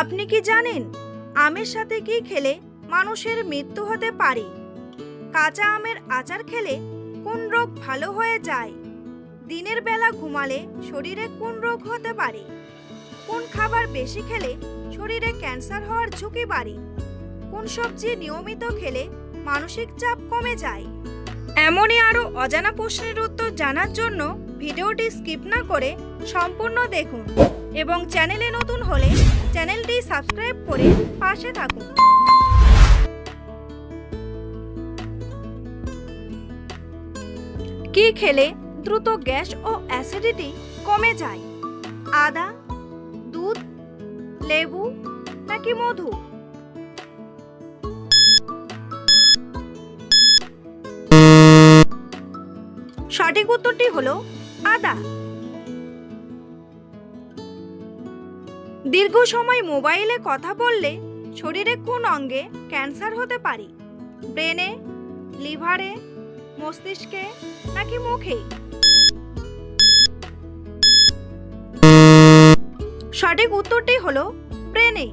আপনি কি জানেন আমের সাথে কি খেলে মানুষের মৃত্যু হতে পারে? কাঁচা আমের আচার খেলে কোন রোগ ভালো হয়ে যায়? দিনের বেলা ঘুমালে শরীরে কোন রোগ হতে পারে? কোন খাবার বেশি খেলে শরীরে ক্যান্সার হওয়ার ঝুঁকি বাড়ে? কোন সবজি নিয়মিত খেলে মানসিক চাপ কমে যায়? এমনই আরও অজানা প্রশ্নের উত্তর জানার জন্য ভিডিওটি স্কিপ না করে সম্পূর্ণ দেখুন এবং চ্যানেলে নতুন হলে চ্যানেলটি সাবস্ক্রাইব করে পাশে থাকুন। কি খেলে দ্রুত গ্যাস ও অ্যাসিডিটি কমে যায়? আদা, দুধ, লেবু নাকি মধু? সঠিক উত্তরটি হলো আদা। দীর্ঘ সময় মোবাইলে কথা বললে শরীরে কোন অঙ্গে ক্যান্সার হতে পারে? ব্রেনে, লিভারে, মস্তিষ্কে নাকি মুখে সঠিক উত্তরটি হলো ব্রেনে।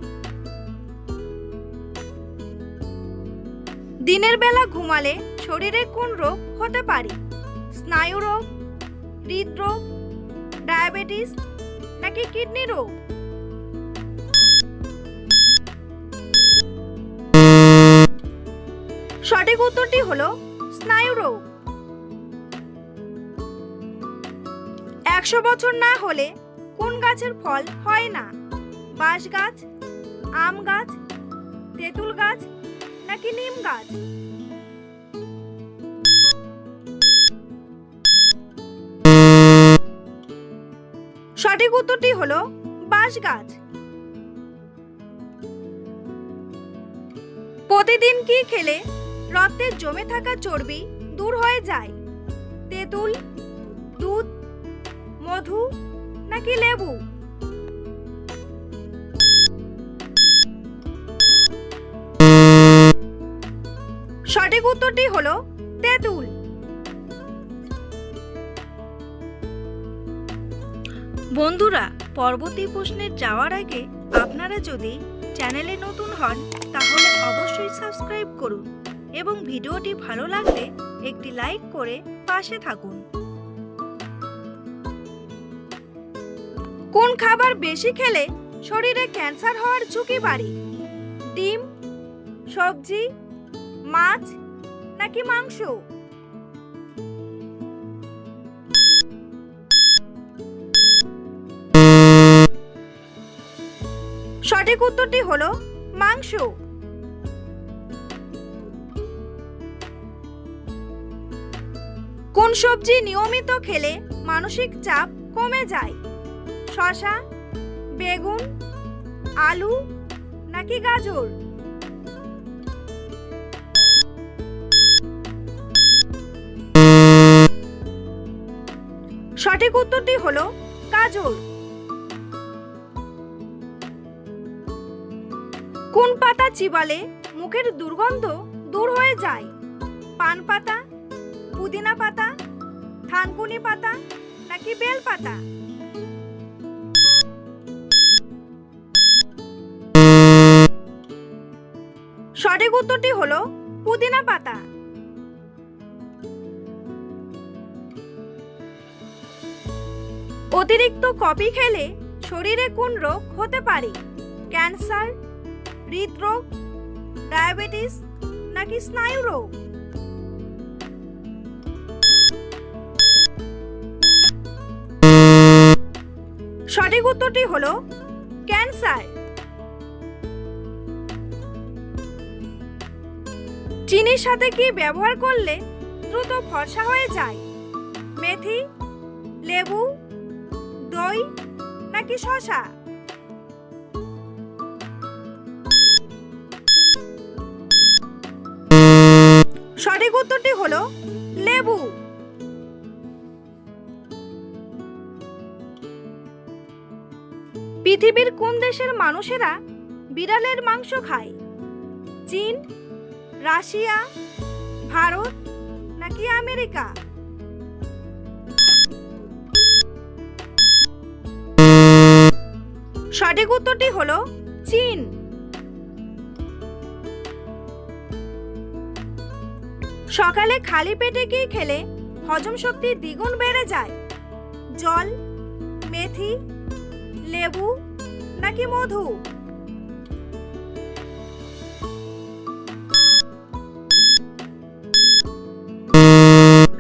দিনের বেলা ঘুমালে শরীরে কোন রোগ হতে পারে? স্নায়ু রোগ হৃদরোগ, ডায়াবেটিস নাকি কিডনি রোগ? সঠিক উত্তরটি হলো স্নায়ু রোগ একশো বছর না হলে কোন গাছের ফল হয় না? বাঁশ গাছ, আম গাছ, তেঁতুল গাছ নাকি নিম গাছ? সঠিক উত্তরটি হলো বাঁশ গাছ। প্রতিদিন কি খেলে রক্তে জমে থাকা চর্বি দূর হয়ে যায়। তেঁতুল, দুধ, মধু নাকি লেবু? সঠিক উত্তরটি হলো তেঁতুল। বন্ধুরা, পরবর্তী প্রশ্নের যাওয়ার আগে আপনারা যদি চ্যানেলে নতুন হন, তাহলে অবশ্যই সাবস্ক্রাইব করুন। এবং ভিডিওটি ভালো লাগলে একটি লাইক করে পাশে থাকুন। কোন খাবার বেশি খেলে শরীরে ক্যান্সার হওয়ার ঝুঁকি বাড়ে? ডিম, সবজি, মাছ নাকি মাংস? সঠিক উত্তরটি হলো মাংস। কোন সবজি নিয়মিত খেলে মানসিক চাপ কমে যায়? শশা বেগুন, আলু নাকি গাজর? সঠিক উত্তরটি হলো গাজর। কোন পাতা চিবালে মুখের দুর্গন্ধ দূর হয়ে যায়? পান পাতা পুদিনা পাতা, থানকুনি পাতা নাকি বেল পাতা? সঠিক উত্তরটি হলো পুদিনা পাতা। অতিরিক্ত কফি খেলে শরীরে কোন রোগ হতে পারে? ক্যান্সার, হৃদরোগ, ডায়াবেটিস নাকি স্নায়ু রোগ? সঠিক উত্তরটি হলো ক্যান্সার। চিনির সাথে কি ব্যবহার করলে দ্রুত ফর্সা হয়ে যায়? মেথি, লেবু, দই নাকি শশা সঠিক উত্তরটি হলো লেবু। পৃথিবীর কোন দেশের মানুষেরা বিড়ালের মাংস খায়? চীন, রাশিয়া, ভারত নাকি আমেরিকা? সঠিক উত্তরটি হলো চীন। সকালে খালি পেটে কি খেলে হজম শক্তি দ্বিগুণ বেড়ে যায়? জল, মেথি, লেবু নাকি মধু?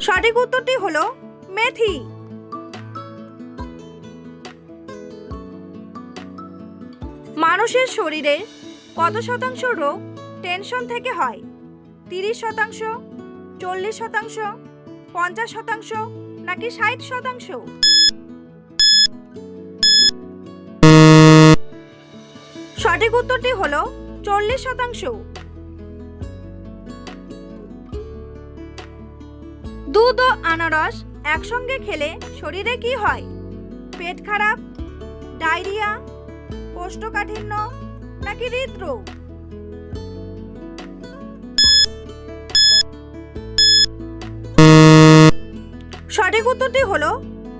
সঠিক উত্তরটি হলো মেথি। মানুষের শরীরে কত শতাংশ রোগ টেনশন থেকে হয়? তিরিশ শতাংশ, চল্লিশ শতাংশ, পঞ্চাশ শতাংশ নাকি ষাট শতাংশ? সঠিক উত্তরটি হলো চল্লিশ শতাংশ। দুধ ও আনারস একসঙ্গে খেলে শরীরে কি হয়? পেট খারাপ, ডায়রিয়া, কোষ্ঠকাঠিন্য নাকি হৃদরোগ? সঠিক উত্তরটি হলো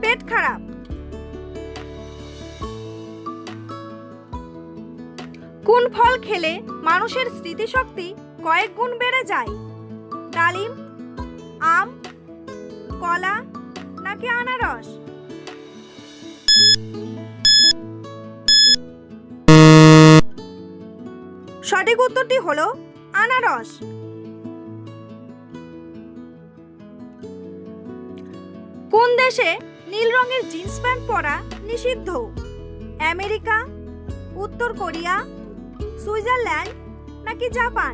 পেট খারাপ। ফল খেলে মানুষের স্মৃতিশক্তি কয়েক গুণ বেড়ে যায়। ডালিম, আম, কলা নাকি আনারস? সঠিক উত্তরটি হলো আনারস। কোন দেশে নীল রঙের জিন্স প্যান্ট পরা নিষিদ্ধ? আমেরিকা, উত্তর কোরিয়া সুইজারল্যান্ড নাকি জাপান?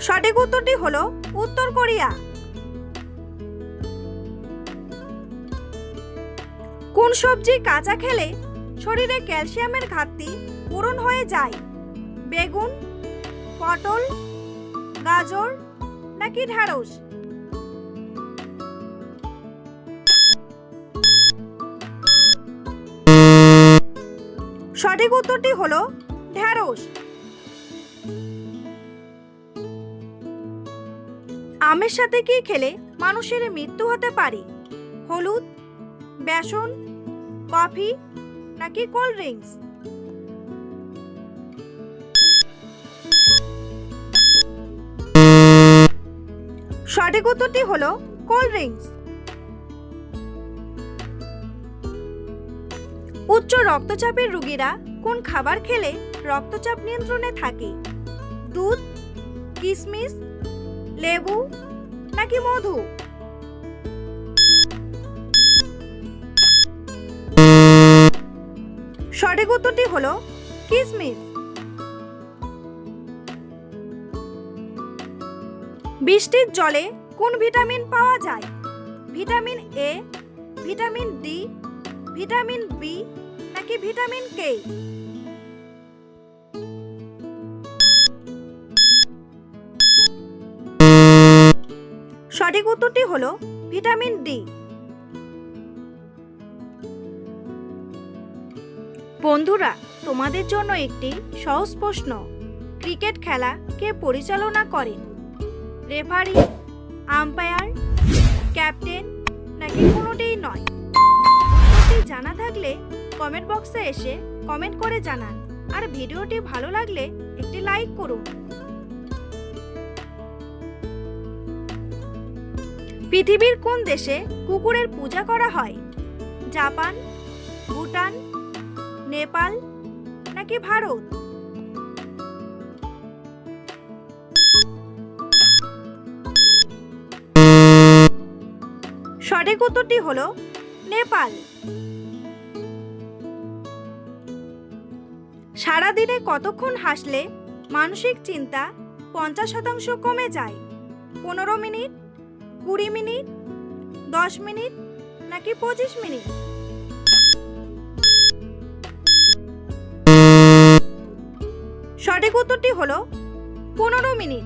সঠিক উত্তরটি হলো উত্তর কোরিয়া। কোন সবজি কাঁচা খেলে শরীরে ক্যালসিয়ামের ঘাটতি পূরণ হয়ে যায়? বেগুন, পটল, গাজর নাকি ঢ্যাঁড়স সঠিক উত্তরটি হলো ঢ্যাঁড়স। আমের সাথে কি খেলে মানুষের মৃত্যু হতে পারে? হলুদ, বেসন, কফি নাকি কোল্ড ড্রিঙ্কস? সঠিক উত্তরটি হলো কোল্ড ড্রিঙ্কস। উচ্চ রক্তচাপের রোগীরা কোন খাবার খেলে রক্তচাপ নিয়ন্ত্রণে থাকে? দুধ কিশমিশ লেবু নাকি মধু? সঠিক উত্তরটি হলো কিশমিশ বৃষ্টির জলে কোন ভিটামিন পাওয়া যায়? Vitamin A vitamin D vitamin B নাকি ভিটামিন কে? সঠিক উত্তরটি হলো ভিটামিন ডি। বন্ধুরা, তোমাদের জন্য একটি সহজ প্রশ্ন। ক্রিকেট খেলা কে পরিচালনা করেন? রেফারি, আম্পায়ার, ক্যাপ্টেন নাকি কোনোটিই নয়? জানা থাকলে কমেন্ট বক্সে এসে কমেন্ট করে জানান। আর ভিডিওটি ভালো লাগলে একটি লাইক করুন। পৃথিবীর কোন দেশে কুকুরের পূজা করা হয়? জাপান, ভুটান, নেপাল নাকি ভারত? সঠিক উত্তরটি হলো নেপাল। সারাদিনে কতক্ষণ হাসলে মানসিক চিন্তা পঞ্চাশ শতাংশ কমে যায়? পনেরো মিনিট? কুড়ি মিনিট? দশ মিনিট? নাকি পঁচিশ মিনিট? সঠিক উত্তরটি হলো পনেরো মিনিট।